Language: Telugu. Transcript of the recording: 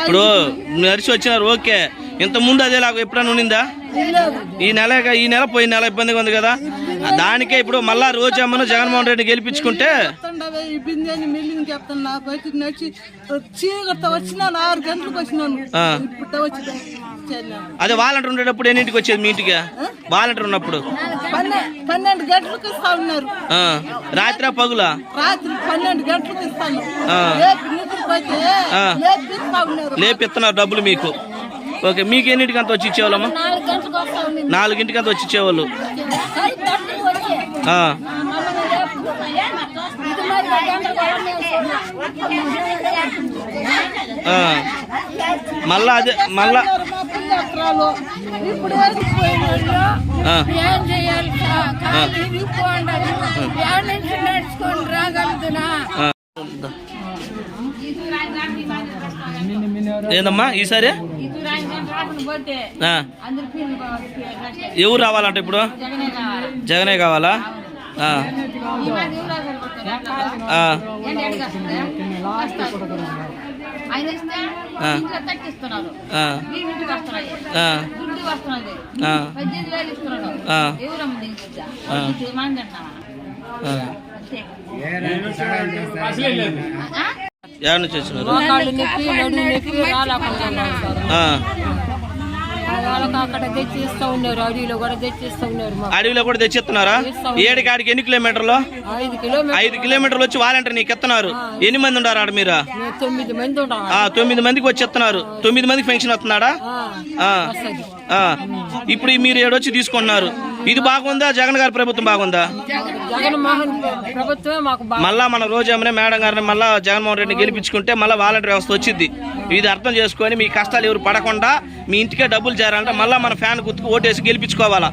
ఇప్పుడు నడిచి వచ్చినారు ఓకే. ఇంత ముందు అదే లాగా ఎప్పుడైనా లేదు ఈ నెల ఈ నెల పోయిన నెల ఇబ్బందిగా ఉంది కదా. దానికే ఇప్పుడు మళ్ళా రోజమ్మను జగన్మోహన్ రెడ్డి గెలిపించుకుంటే నాకు చీకటితో వచ్చినాను ఆరు గంటలకు వచ్చినాను. ఇప్పుడు. అదే వాలంటీర్ ఉండేటప్పుడు ఎన్నింటికి వచ్చేది మీ ఇంటికి? వాలంటీర్ ఉన్నప్పుడు? పన్నె పన్నెండు గంటలకు ఇస్తా ఉన్నారు. రాత్రా పగులా? రాత్రి పన్నెండు గంటలకు ఇస్తాను లేపిస్తున్నారు డబ్బులు మీకు. ఓకే మీకు ఎన్నింటికి అంత వచ్చి ఇచ్చేవాళ్ళమ్మా? నాలుగింటికి అంత వచ్చి ఇచ్చేవాళ్ళు. మళ్ళా అదే మళ్ళా పిల్లలు ఇప్పుడు ఆ, ఏం చేయాలి? నుంచి నడుచుకొని రాగలుగుతున్నా. ఏందమ్మా ఈసారి? ఎవరు రావాలంట ఇప్పుడు? జగనే కావాలా? ఏడ నుంచి వచ్చినారు వాళ్ళకి అక్కడ తెచ్చిస్తూ ఉన్నారు అడవిలో కూడా తెచ్చిస్తూ ఉన్నారు మాకు. అడవిలో కూడా తెచ్చిస్తున్నారా? ఏడికి ఆడికి ఎన్ని కిలోమీటర్లు? ఐదు కిలోమీటర్ ఐదు కిలోమీటర్లు వచ్చి వాలంటీర్ నీకు ఎత్తున్నారు ఎన్ని మంది ఉన్నారు ఆడ మీరు? మేము తొమ్మిది మంది తొమ్మిది మందికి వచ్చి ఎత్తున్నారు తొమ్మిది మందికి పెన్షన్ వస్తున్నాడా. ఇప్పుడు మీరు ఏడొచ్చి తీసుకుంటున్నారు. ఇది బాగుందా? జగన్ గారి ప్రభుత్వం బాగుందా? మళ్ళా మన రోజమ్మనే మేడం గారిని మళ్ళా జగన్మోహన్ రెడ్డిని గెలిపించుకుంటే మళ్ళీ వాలంటీర్ వ్యవస్థ వచ్చింది. ఇది అర్థం చేసుకొని మీ కష్టాలు ఎవరు పడకుండా మీ ఇంటికే డబ్బులు చేరాలంటే మళ్ళీ మన ఫ్యాన్ గుర్తుకు ఓటేసి గెలిపించుకోవాలా?